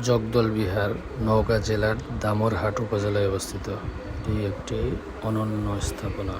জগদল বিহার নওগাঁ জেলার দামরহাট উপজেলায় অবস্থিত। এটি একটি অনন্য স্থাপনা।